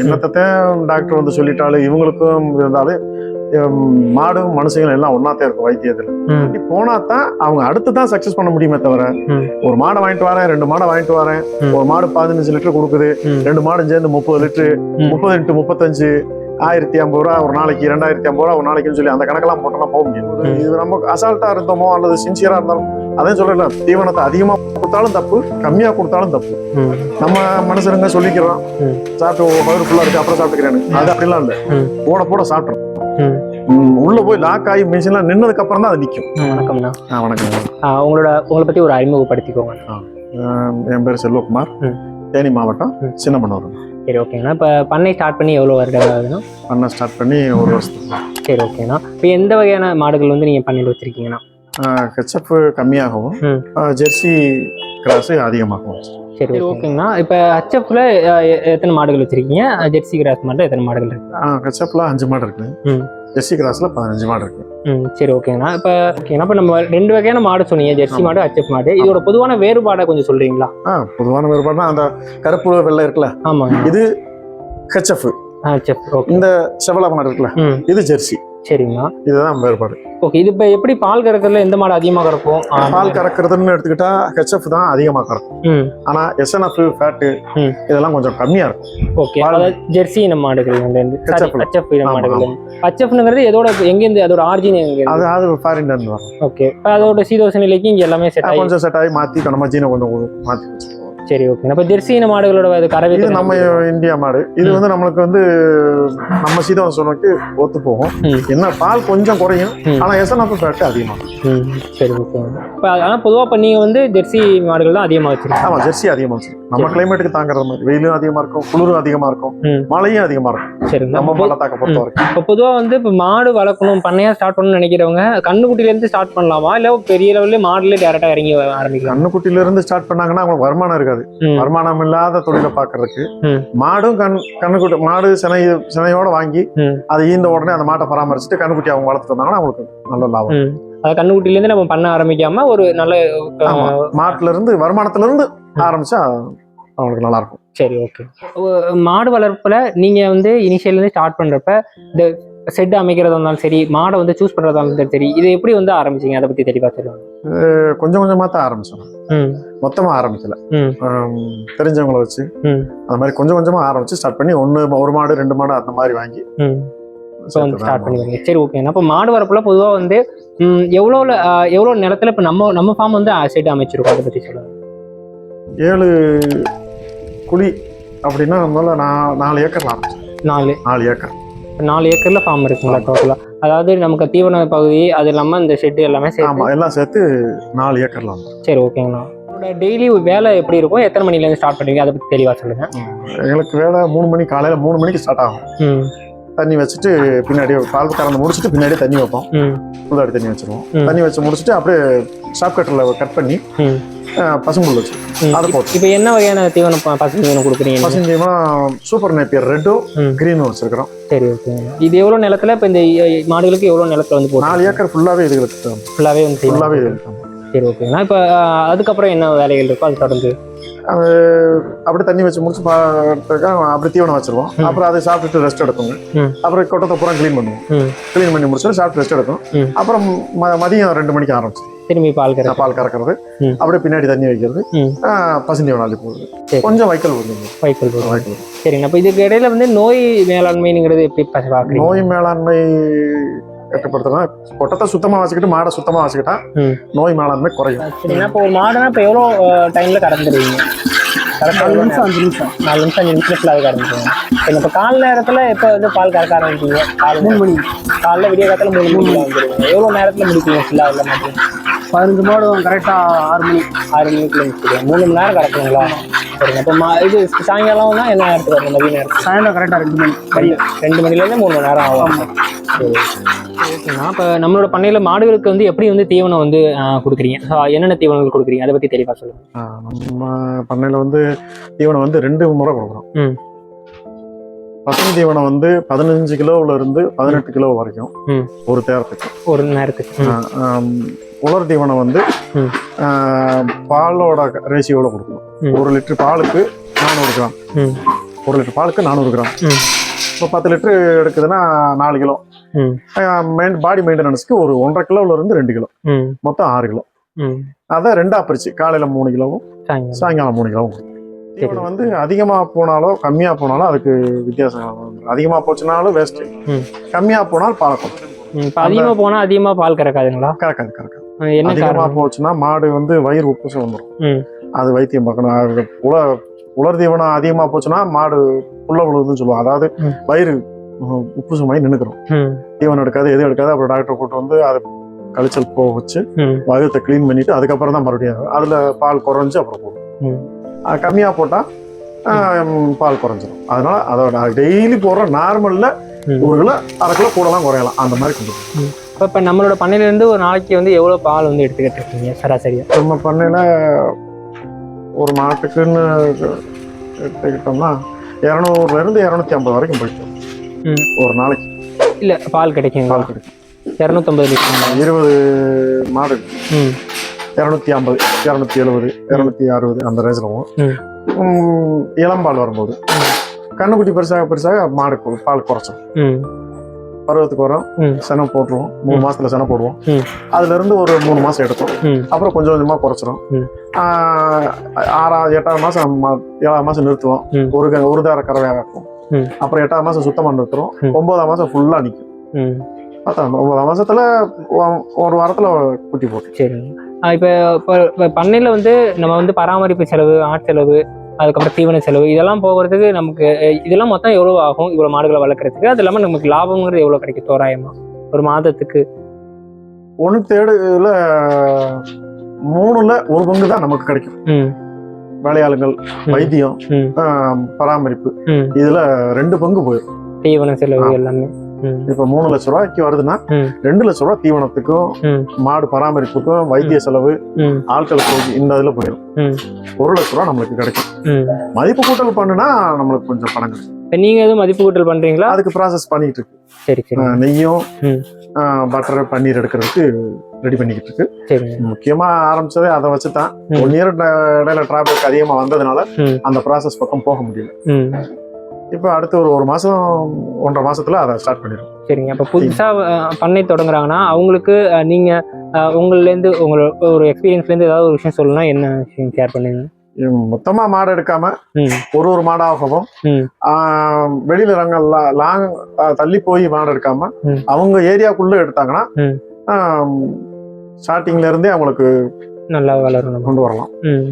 என்னத்தான் டாக்டர் வந்து சொல்லிட்டாலும் இவங்களுக்கும் இருந்தாலும் மாடும் மனுஷங்களும் எல்லாம் ஒன்னாத்தான் இருக்கும் வைத்தியத்துல. இப்படி போனா தான் அவங்க அடுத்து தான் சக்சஸ் பண்ண முடியுமே தவிர. ஒரு மாடை வாங்கிட்டு வரேன் ரெண்டு மாடை வாங்கிட்டு வரேன். ஒரு மாடு பதினஞ்சு லிட்டர் கொடுக்குது. ரெண்டு மாடும் சேர்ந்து முப்பது லிட்டர். முப்பது இன்ட்டு முப்பத்தஞ்சு ஆயிரத்தி ஐம்பது ரூபா ஒரு நாளைக்கு ரெண்டாயிரத்தி ஐம்பது ரூபா ஒரு நாளைக்குன்னு சொல்லி அந்த கணக்கெல்லாம் போட்டோம்னா போக முடியும். இது நம்ம அசால்ட்டா இருந்தோமோ அல்லது சின்சியரா இருந்தாலும் அதையும் சொல்லல தீவனத்தை அதிகமா கொடுத்தாலும் தப்பு கம்மியா கொடுத்தாலும் தப்பு. நம்ம மனுஷருங்க சொல்லிக்கிறோம். சாப்பிட்டு பயிர் ஃபுல்லா இருக்கு அப்புறம் சாப்பிட்டுக்கிறேன்னு. அது அப்படிலாம் இல்ல. போட போட சாப்பிட்றோம். உள்ள போய் லாக் ஆகி மிஷின்லாம் நின்னதுக்கு அப்புறம் தான் அது நிக்கும். ம், வணக்கம்ண்ணா. வணக்கம். உங்களோட உங்களை பத்தி ஒரு அறிமுகப்படுத்திக்கோங்க. என் பேர் செல்வகுமார். தேனி மாவட்டம். சின்னமனூர் சரி ஓகேங்கண்ணா. இப்போ பண்ணை ஸ்டார்ட் பண்ணி எவ்வளோ வருடம் ஆகுதுண்ணா? பண்ண ஸ்டார்ட் பண்ணி ஒரு வருஷத்துக்கு. சரி ஓகேண்ணா இப்போ எந்த வகையான மாடுகள் வந்து நீங்கள் பண்ணிட்டு வச்சிருக்கீங்கண்ணா? ஹெச்எஃப் கம்மியாகவும் ஜெர்சி கிராஸ் அதிகமாகவும் சரி ஓகேங்கண்ணா இப்போ ஹச்எஃப்ல எத்தனை மாடுகள் வச்சிருக்கீங்க ஜெர்சி கிராஸ் மட்டும் எத்தனை மாடுகள் இருக்கு ஹெச்எஃப்ல அஞ்சு மாடு இருக்கு ம். ஜெர்சி கிராஸ்ல பதினஞ்சு மாடு இருக்கு ம் சரி ஓகேங்கண்ணா இப்போ ஓகேண்ணா இப்போ நம்ம ரெண்டு வகையான மாடு சொன்னீங்க ஜெர்சி. மாடு ஹச்எஃப் மாடு இதோட பொதுவான வேறுபாடை கொஞ்சம் சொல்றீங்களா ஆ பொதுவான வேறுபாடுனா அந்த கருப்பு வெள்ளை இருக்குல்ல ஆமாங்க இது ஹெச்எஃப் ஹச்எஃப் ஓகே இந்த செவல மாடு இருக்குல்ல ம் இது ஜெர்சி சரிங்கண்ணா இதுதான் வேறுபாடு ஓகே இது இப்போ எப்படி பால் கறக்கிறதுல எந்த மாடு அதிகமாக கறக்கும்? பால் கறக்கிறதுன்னு எடுத்துக்கிட்டா ஹெச்எஃப் தான் அதிகமாக கறக்கும். ஆனா எஸ்என்எஃப் ஃபேட்டு. இதெல்லாம் கொஞ்சம் கம்மியா இருக்கும். ஓகே. அதாவது ஜெர்சி இன மாடுகள். ஹச்எஃப் ஆமா, மாடுகள். ஹச்எஃப்னுங்கிறது எதோட எங்கேருந்து அதோட ஆர்ஜின் எங்க அது அது ஃபாரின்ல இருந்து வரும். ஓகே அதோட சீதோஷ நிலைக்கு இங்க எல்லாமே செட் ஆகி கொஞ்சம் செட் ஆகி மாத்தி நம்ம ஜீனை கொஞ்சம் வச்சிருக்கோம். சரி ஓகே அப்ப ஜெர்சி இன மாடுகளோட அது கறவை இது நம்ம? இந்தியா மாடு இது. வந்து நம்மளுக்கு வந்து நம்ம சீதம் சொன்னக்கு ஒத்து போகும். என்ன பால் கொஞ்சம் குறையும் ம். ஆனா எஸ்என்எஃப் ஃபேட்டு அதிகமாகும் ம் சரி ஓகே இப்போ ஆனால் பொதுவாக இப்போ நீங்கள் வந்து ஜெர்சி மாடுகள் தான் அதிகமாக வச்சிருக்கீங்க ஆமா ஜெர்சி அதிகமா வச்சிருக்கும் நம்ம. கிளைமேட்டுக்கு தாங்குறது மாதிரி. வெயிலும் அதிகமா இருக்கும் குளிரும் அதிகமா இருக்கும். மழையும் அதிகமா இருக்கும். சரி நம்ம பள்ளத்தாக்க பொறுத்த வரைக்கும். இப்போ பொதுவாக வந்து இப்போ மாடு வளர்க்கணும் பண்ணையாக ஸ்டார்ட் பண்ணணும்னு நினைக்கிறவங்க கண்ணுக்குட்டிலேருந்து ஸ்டார்ட் பண்ணலாமா? இல்லை பெரிய லெவலில் மாடுலேயே டேரெக்டாக இறங்கி ஆரம்பிக்கலாம்? கண்ணுக்குட்டில இருந்து ஸ்டார்ட் பண்ணாங்கன்னா அவங்களுக்கு வருமானம் இருக்காது. வருமானம் இல்லாத தொழிலை பாக்குறதுக்கு. மாடும் கண் கண்ணுக்குட்டி மாடு சினை சினையோட வாங்கி. அதை ஈந்த உடனே அந்த மாட்டை பராமரிச்சுட்டு கண்ணுக்குட்டி அவங்க வளர்த்துட்டு வந்தாங்கன்னா அவங்களுக்கு நல்ல லாபம். கண்ணுக்குட்டிலேருந்து நம்ம பண்ண ஆரம்பிக்காம ஒரு நல்ல மாட்டுல இருந்து வருமானத்துல இருந்து ஆரம்பிச்சா அவங்களுக்கு நல்லா இருக்கும் சரி ஓகே. மாடு வளர்ப்புல நீங்க வந்து இனிஷியல்லேருந்து ஸ்டார்ட் பண்றப்ப இந்த செட் அமைக்கிறதா இருந்தாலும் சரி மாடை வந்து சூஸ் பண்றதா இருந்தாலும் சரி இதை எப்படி வந்து ஆரம்பிச்சீங்க? அதை பத்தி தெளிவா சொல்லுவாங்க கொஞ்சம் கொஞ்சமா தான் ஆரம்பிச்சோம். ம். மொத்தமா ஆரம்பிக்கல. தெரிஞ்சவங்கள வச்சு. அந்த மாதிரி கொஞ்சம் கொஞ்சமா ஆரம்பிச்சு ஸ்டார்ட் பண்ணி ஒண்ணு ஒரு மாடு ரெண்டு மாடு அந்த மாதிரி வாங்கி இப்போ வந்து ஸ்டார்ட் பண்ணுவீங்க சரி ஓகே அப்போ மாடு வரப்புல பொதுவாக வந்து ஆ, எவ்வளோ நிலத்துல இப்போ நம்ம நம்ம ஃபார்ம் வந்து செட் அமைச்சிருக்கோம்? அதை பற்றி சொல்லுங்க. ஏழு குழி அப்படின்னா நம்மளால நா- நாலு ஆரம்பிச்சோம் நாலு. நாலு ஏக்கர். நாலு ஏக்கர்ல ஃபார்ம் இருக்குங்களா டோட்டலாக அதாவது நமக்கு தீவன பகுதி அது இல்லாமல் இந்த ஷெட்டு எல்லாமே சேர்த்து எல்லாம் சேர்த்து நாலு ஏக்கர்ல வந்து சரி ஓகேங்கண்ணா உங்களோட டெய்லி வேலை எப்படி இருக்கும்? எத்தனை மணிலேருந்து ஸ்டார்ட் பண்ணுவீங்க? அதை பற்றி தெளிவாக சொல்லுங்க. எங்களுக்கு வேலை மூணு மணி காலையில மூணு மணிக்கு ஸ்டார்ட் ஆகும். ம். தண்ணி வச்சுட்டு பின்னாடி பால் கறந்து முடிச்சுட்டு பின்னாடி தண்ணி வைப்போம். புல்லாடி தண்ணி வச்சிருவோம். தண்ணி வச்சு முடிச்சுட்டு அப்படியே ஷாப் கட்டர்ல கட் பண்ணி பசும்புல் வச்சு. அதை போட்டு இப்போ என்ன வகையான தீவனம் ப- பசு தீவனம் கொடுக்குறீங்க பசுஞ்சீமா சூப்பர் நேப்பியர் ரெட்டும். கிரீனும் வச்சிருக்கிறோம். சரி ஓகே. இது எவ்வளோ நிலத்துல இப்போ இந்த மாடுகளுக்கு எவ்வளோ நிலத்துல வந்து நாலு ஏக்கர் ஃபுல்லாவே இதுகளுக்கு ஃபுல்லாகவே வந்து ஃபுல்லாவே இதுகளுக்கு சரி ஓகேங்கண்ணா இப்போ அதுக்கப்புறம் என்ன வேலைகள் இருக்கோ அது தொடர்ந்து. அப்படி தண்ணி வச்சு முடிச்சு பார்த்துக்கா அப்படி தீவனம் வச்சிருவோம். அப்புறம் அதை சாப்பிட்டுட்டு ரெஸ்ட் எடுப்போங்க. அப்புறம் கொட்டத்தை பூரா க்ளீன் பண்ணுவோம். க்ளீன் பண்ணி முடிச்சுட்டு சாப்பிட்டு ரெஸ்ட் எடுக்கும். அப்புறம் ம- மதியம் ரெண்டு மணிக்கு ஆரம்பிச்சு. திரும்பி பால் கறக்க பால் கறக்கிறது. அப்படியே பின்னாடி தண்ணி வைக்கிறது. பசுந்தீவனம் அள்ளி போகுது. கொஞ்சம் வைக்கல் வருது வைக்கல் வைக்கல். சரிங்க. அப்போ இதுக்கு இடையில வந்து நோய் மேலாண்மைங்கிறது எப்படி நோய் மேலாண்மை கட்டுப்படுத்துறதா கொட்டத்தை சுத்தமா வச்சுக்கிட்டு மாடை சுத்தமா வச்சுக்கிட்டா. நோய் மேலாண்மை குறையும். சரிங்க இப்போ ஒரு மாடுனா இப்போ எவ்வளோ டைமில் கறந்துடுவீங்க கரெக்டாக நாலு நிமிஷம் அஞ்சு நிமிஷம். நாலு நிமிஷம் அஞ்சு நிமிஷத்தில் அது கறந்துடுவோம் இப்போ கால் நேரத்தில் எப்போ வந்து பால் கறக்க ஆரம்பிப்பீங்க? கால் மூணு மணி. காலைல விடிய காலத்தில் மூணு மணிக்கு வந்துடுவீங்க எவ்வளோ நேரத்தில் முடிப்பீங்க ஃபுல்லாக இல்லை மாதிரி பதினஞ்சு மாடு கரெக்டாக ஆறு மணி. ஆறு மணிக்குள்ள முடிச்சிடுவோம் மூணு மணி நேரம் கறக்குங்களா சரிங்க இப்போ மா இது சாயங்காலம்னா என்ன நேரத்துக்கு வரணும் மதிய நேரத்துக்கு? சாயந்தரம் கரெக்டாக ரெண்டு மணி. ரெண்டு ரெண்டு மணிலேருந்து மூணு மணி நேரம் ஆகும். ஓகேண்ணா இப்போ நம்மளோட பண்ணையில் மாடுகளுக்கு வந்து எப்படி வந்து தீவனம் வந்து கொடுக்குறீங்க? என்னென்ன தீவனங்கள் கொடுக்குறீங்க? அதை பற்றி தெளிவாக சொல்லுங்கள் நம்ம பண்ணையில வந்து தீவனம் வந்து ரெண்டு முறை கொடுக்குறோம். பசுமை தீவனம் வந்து பதினஞ்சு கிலோவுல இருந்து பதினெட்டு கிலோ வரைக்கும். ஒரு தேரத்துக்கு. ஒரு நேரத்துக்கு. உலர் தீவனம் வந்து பாலோட ரேஷியோட கொடுக்கணும். ஒரு லிட்டர் பாலுக்கு நானூறு கிராம். ஒரு லிட்டர் பாலுக்கு நானூறு கிராம். இப்போ பத்து லிட்டர் எடுக்குதுன்னா நாலு கிலோ. பாடி மெயின்டெனன்ஸ்க்கு ஒரு ஒன்றரை கிலோல இருந்து ரெண்டு கிலோ. மொத்தம் ஆறு கிலோ. ம். அதை ரெண்டா பிரிச்சு காலையில மூணு கிலோவும் சாயங்காலம். மூணு கிலோவும். தீவனம் வந்து அதிகமா போனாலோ கம்மியா போனாலும் அதுக்கு வித்தியாசம். அதிகமா போச்சுனாலும் வேஸ்ட். கம்மியா போனால் பாலக்கம் ம், இப்போ அதிகமாக போனால் அதிகமாக பால் கறக்காதுங்களா? கறக்காது கறக்காது. அதிகமா போச்சுன்னா மாடு வந்து வயிறு உப்புசம் வந்துடும் அது வைத்தியம் பார்க்கணும். உல உலர் தீவனம் அதிகமா போச்சுன்னா மாடு புள்ள விழுதுன்னு சொல்லுவாங்க அதாவது. வயிறு உம், உப்பு சுமை நின்னுக்கிறோம். ம். தீவனம் எடுக்காது எதுவும் எடுக்காது. அப்புறம் டாக்டர் கூட்டு வந்து அதை கழிச்சல் போக வச்சு ம். வயிறத்தை க்ளீன் பண்ணிட்டு அதுக்கப்புறம் தான் மறுபடியும் அதுல பால் குறைஞ்சு அப்புறம் போடும் ம். அது கம்மியா போட்டா ஆஹ், பால் குறைஞ்சிரும். அதனால அதோட டெய்லி போடுற நார்மல்ல. ஒரு கிலோ அரை கிலோ கூடலாம் குறையலாம். அந்த மாதிரி கொண்டு இப்போ இப்போ நம்மளோட பண்ணையிலேருந்து ஒரு நாளைக்கு வந்து எவ்வளோ பால் வந்து எடுத்துக்கிட்டு இருக்கீங்க சராசரியா? நம்ம பண்ணையில ஒரு மாட்டுக்குன்னு எடுத்துக்கிட்டோம்னா இரநூறுல இருந்து இரநூத்தி ஐம்பது வரைக்கும் போயிட்டு ஒரு நாளைக்கு. இல்லை பால் கிடைக்குங்களா பால் கிடைக்கும். இரநூத்தம்பது லிட்டர். இருபது மாடு இரநூத்தி ஐம்பது இரநூத்தி எழுபது இரநூத்தி அறுபது அந்த ரேஞ்சில் போகும் இளம்பால் வரும்போது. கண்ணுக்குட்டி பெருசாக பெருசாக மாடு பால் குறைச்சோம் பருவத்துக்கு வரோம். ம். செனம் போட்டுருவோம். மூணு மாசத்துல செனை போடுவோம். அதுல இருந்து ஒரு மூணு மாசம் எடுத்தோம். அப்புறம் கொஞ்சம் கொஞ்சமா குறைச்சிரும். ஆறாவது எட்டாவது மாசம் ஏழாவது மாசம் நிறுத்துவோம். ஒரு ஒரு தார கறவையாக இருக்கும். அப்புறம் எட்டாவது மாசம் சுத்தமா நிறுத்துறோம். ம். ஒன்பதாம் மாசம் ஃபுல்லா நிக்கும். ம். பார்த்தா ஒன்பதாம் மாசத்துல ஒரு வாரத்துல குட்டி போட்டு. சரிங்க இப்போ இப்போ பண்ணையில் வந்து நம்ம வந்து பராமரிப்பு செலவு ஆட் செலவு அதுக்கப்புறம் தீவன செலவு இதெல்லாம் போகிறதுக்கு நமக்கு இதெல்லாம் மொத்தம் எவ்வளோ ஆகும்? இவ்வளோ மாடுகளை வளர்க்குறதுக்கு? அது இல்லாமல் நமக்கு லாபங்கிறது எவ்வளோ கிடைக்கும்? தோராயமா? ஒரு மாதத்துக்கு. ஒன்று தேடுல மூணுல ஒரு பங்கு தான் நமக்கு கிடைக்கும். வேலையாளுங்கள். வைத்தியம் பராமரிப்பு. இதுல ரெண்டு பங்கு போயிடும். தீவன செலவு. எல்லாமே. இப்ப மூணு லட்ச ரூபாய்க்கு வருதுன்னா. ரெண்டு லட்ச ரூபாய் தீவனத்துக்கும் மாடு பராமரிப்புக்கும் வைத்திய செலவு ஆட்கள் இந்த இதுல போயிடும். ஒரு லட்ச ரூபா நம்மளுக்கு கிடைக்கும். மதிப்பு கூட்டல் பண்ணுனா நம்மளுக்கு கொஞ்சம் பணம் கிடைக்கும். நீங்கள் எதுவும் மதிப்பு கூட்டல் பண்ணுறீங்களா அதுக்கு ப்ராசஸ் பண்ணிட்டு இருக்கு. நெய்யும். பட்டர் பன்னீர் எடுக்கிறதுக்கு ரெடி பண்ணிக்கிட்டு இருக்கு முக்கியமா ஆரம்பிச்சதே அதை வச்சு தான். ஒன் இயர் இடையில டிராபிக் அதிகமா வந்ததுனால. அந்த ப்ராசஸ் பக்கம் போக முடியல. இப்போ அடுத்து ஒரு ஒரு மாசம் ஒன்றரை மாசத்துல அதை ஸ்டார்ட் பண்ணிடுவோம் சரிங்க. அப்போ புதுசாக பண்ணை தொடங்குறாங்கன்னா அவங்களுக்கு அஹ், நீங்க அஹ், உங்கள்லேருந்து உங்களோட ஒரு எக்ஸ்பீரியன்ஸ்லேருந்து ஏதாவது ஒரு விஷயம் சொல்லணும்னா என்ன விஷயம் ஷேர் பண்ணுங்க மொத்தமா மாடு எடுக்காம ஒரு ஒரு மாடாகவும் வெளியில ரங்க லாங் தள்ளி போய் மாடு எடுக்காம. அவங்க ஏரியாக்குள்ள எடுத்தாங்கன்னா. ஸ்டார்டிங்ல இருந்தே அவங்களுக்கு நல்லா வளரணும். கொண்டு வரலாம். ம்.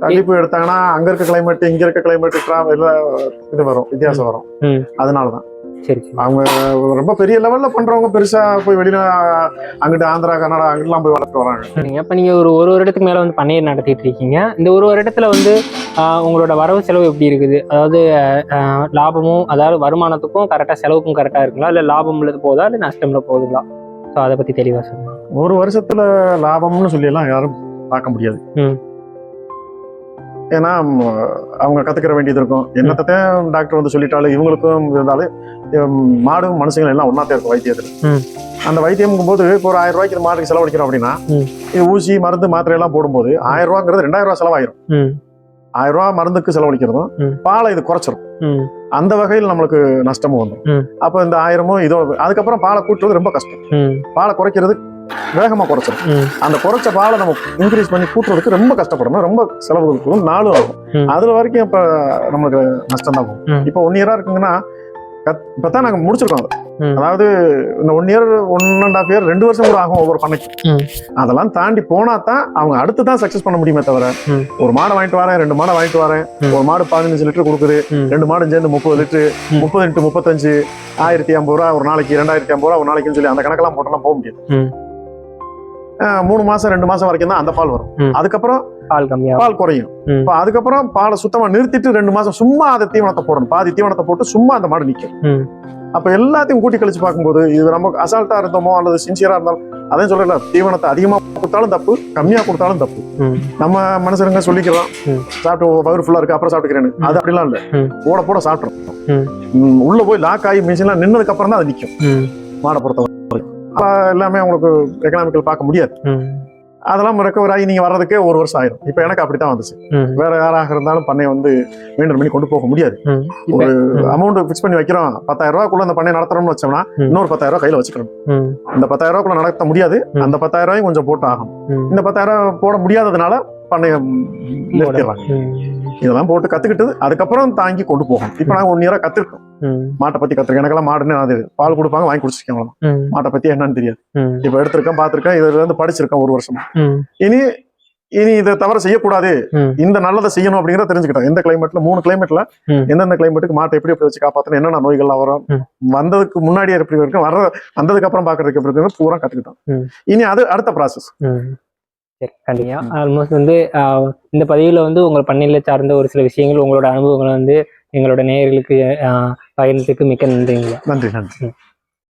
தள்ளி போய் எடுத்தாங்கன்னா அங்க இருக்க கிளைமேட் இங்க இருக்க கிளைமேட் இது வரும் வித்தியாசம் வரும். ம். அதனாலதான். அவங்க ரொம்ப பெரிய லெவல்ல பண்றவங்க பெருசா போய் வெளியில அங்கிட்டு ஆந்திரா கர்நாடகா அங்கிட்டுலாம் போய் வளர்த்து வராங்க. சரிங்க. அப்போ நீங்கள் ஒரு ஒரு வருடத்துக்கு மேலே வந்து பண்ணையை நடத்திட்டு இருக்கீங்க. இந்த ஒரு வருடத்துல வந்து ஆஹ், உங்களோட வரவு செலவு எப்படி இருக்குது? அதாவது லாபமும் அதாவது வருமானத்துக்கும் கரெக்டாக செலவுக்கும் கரெக்டாக இருக்குங்களா? இல்லை லாபம் உள்ளது போதா இல்லை நஷ்டம்ல போகுதுங்களா? ஸோ அதை பற்றி தெளிவாக சொல்லுங்க. ஒரு வருஷத்துல லாபம்னு சொல்லி எல்லாம் யாரும் பார்க்க முடியாது. ஏன்னா அவங்க கத்துக்கிற வேண்டியது இருக்கும் என்னத்தான் டாக்டர் வந்து சொல்லிட்டாலும் இவங்களுக்கும் இருந்தாலும் மாடும் மனுஷங்களும் எல்லாம் ஒன்னாத்தே இருக்கும் வைத்தியத்துல. அந்த வைத்தியம் போது இப்போ ஒரு ஆயிரம் ரூபாய்க்கு இந்த மாட்டுக்கு செலவழிக்கிறோம் அப்படின்னா. இது ஊசி மருந்து மாத்திரை எல்லாம் போடும்போது ஆயிரம் ரூபாங்கிறது ரெண்டாயிரம் ரூபாய் செலவாயிரும் ஆயிரம் ரூபாய் மருந்துக்கு செலவழிக்கிறதும். பாலை இது குறைச்சிரும் அந்த வகையில் நம்மளுக்கு நஷ்டமும். வந்துடும் அப்போ இந்த ஆயிரமும் இதோ அதுக்கப்புறம் பாலை கூட்டுறது ரொம்ப கஷ்டம் பாலை குறைக்கிறது வேகமா குறைச்சிரும் ம் அந்த குறைச்ச பாலை நம்ம இன்க்ரீஸ் பண்ணி கூட்டுறதுக்கு ரொம்ப கஷ்டப்படணும் ரொம்ப செலவுகளுக்கும் நாளும் ஆகும். அதுல வரைக்கும் இப்ப நமக்கு நஷ்டம் தான் போகும். இப்போ ஒன் இயரா இருக்குங்கன்னா இப்பதான் நாங்க முடிச்சிருக்கோம் அதை. ம். அதாவது இந்த one year one and half year ரெண்டு வருஷம் கூட ஆகும் ஒவ்வொரு பண்ணைக்கு ம். அதெல்லாம் தாண்டி போனா தான் அவங்க அடுத்து தான் சக்சஸ் பண்ண முடியுமே தவிர. ஒரு மாடை வாங்கிட்டு வரேன் ரெண்டு மாடை வாங்கிட்டு வரேன். ஒரு மாடு பதினஞ்சு லிட்டர் கொடுக்குது. ரெண்டு மாடும் சேர்ந்து முப்பது லிட்டர். முப்பது இன்ட்டு முப்பத்தஞ்சு ஆயிரத்தி ஐம்பது ரூபா ஒரு நாளைக்கு ரெண்டாயிரத்தி ஐம்பது ரூபா ஒரு நாளைக்குன்னு சொல்லி அந்த கணக்கெல்லாம் போட்டெல்லாம் போக முடியாது மூணு மாசம் ரெண்டு மாசம் வரைக்கும் தான் அந்த பால் வரும். அதுக்கப்புறம் பால் கம்மியாகும் பால் குறையும். இப்ப அதுக்கப்புறம் பாலை சுத்தமா நிறுத்திட்டு ரெண்டு மாசம் சும்மா அதை தீவனத்தை போடணும். பாதி தீவனத்தை போட்டு சும்மா அந்த மாடு நிக்கும். ம். அப்ப எல்லாத்தையும் கூட்டி கழிச்சு பார்க்கும்போது இது நம்ம அசால்ட்டா இருந்தோமோ அல்லது சின்சியரா இருந்தாலும் அதையும் சொல்லல தீவனத்தை அதிகமா கொடுத்தாலும் தப்பு கம்மியா கொடுத்தாலும் தப்பு. நம்ம மனுஷருங்க சொல்லிக்கிறோம். சாப்பிட்டு வயிறு ஃபுல்லா இருக்கு அப்புறம் சாப்பிட்டுக்கிறேன்னு. அது அப்படிலாம் இல்ல. ம். போட போட சாப்பிட்றோம் உள்ள போய் லாக் ஆகி மிஷின்லாம் நின்னதுக்கு அப்புறம் தான் அது நிக்கும். ம். மாடை பொறுத்த வரைக்கும் அப்ப எல்லாமே உங்களுக்கு எக்கனாமிக்கல் பார்க்க முடியாது. அதெல்லாம் ரெக்கவர் ஆகி நீங்க வர்றதுக்கே ஒரு வருஷம் ஆயிரும். இப்போ எனக்கு அப்படித்தான் வந்துச்சு. வேற யாராக இருந்தாலும் பண்ணையை வந்து மெயின்டைன் பண்ணி கொண்டு போக முடியாது. ம். அமௌண்ட் ஃபிக்ஸ் பண்ணி வைக்கிறோம். பத்தாயிரம் ரூபாய்க்குள்ள அந்த பண்ணையை நடத்துறோம்னு வச்சோம்னா. இன்னொரு பத்தாயிரம் ரூபாய் கையில வச்சுக்கணும். இந்த பத்தாயிரம் ரூபாய்க்குள்ள நடத்த முடியாது. அந்த பத்தாயிரம் ரூபாயும் கொஞ்சம் போட்டு ஆகணும் ம். இந்த பத்தாயிரம் ரூபாய் போட முடியாததுனால பண்ணைய நிறுத்திடுறாங்க. இதெல்லாம் போட்டு கத்துக்கிட்டது. அதுக்கப்புறம் தாங்கி கொண்டு போகணும். இப்போ நாங்க ஒன் இயரா கத்துருக்கோம் ம் மாட்டை பத்தி கத்துருக்கேன் எனக்கெல்லாம் மாடுன்னு அது பால் கொடுப்பாங்க வாங்கி குடிச்சிருக்கேன் ம். மாட்டை பத்தி என்னன்னு தெரியாது. இப்போ எடுத்திருக்கேன் பார்த்திருக்கேன் இதுல இருந்து படிச்சிருக்கேன் ஒரு வருஷமா. இனி இனி இதை தவிர செய்யக்கூடாது. இந்த நல்லதை செய்யணும் அப்படிங்கிறத தெரிஞ்சுக்கிட்டோம். எந்த கிளைமேட்ல மூணு கிளைமேட்ல. எந்தெந்த கிளைமேட்டுக்கு மாட்டை எப்படி எப்படி வச்சு காப்பாத்தணும் என்னென்ன நோய்கள்லாம் வரும். வந்ததுக்கு முன்னாடியே எப்படி இருக்கும் வர வந்ததுக்கு அப்புறம் பாக்குறதுக்கு எப்படி இருக்கு பூரா கத்துக்கிட்டோம். இனி அது அடுத்த ப்ராசஸ் கண்டிப்பா. ஆல்மோஸ்ட் வந்து ஆஹ், இந்த பதிவில் வந்து உங்கள் பண்ணையில சார்ந்த ஒரு சில விஷயங்கள் உங்களோட அனுபவங்களை வந்து எங்களோட நேயர்களுக்கு ஆஹ், பகிர்ந்ததுக்கு மிக்க நன்றிங்க. நன்றி நன்றி.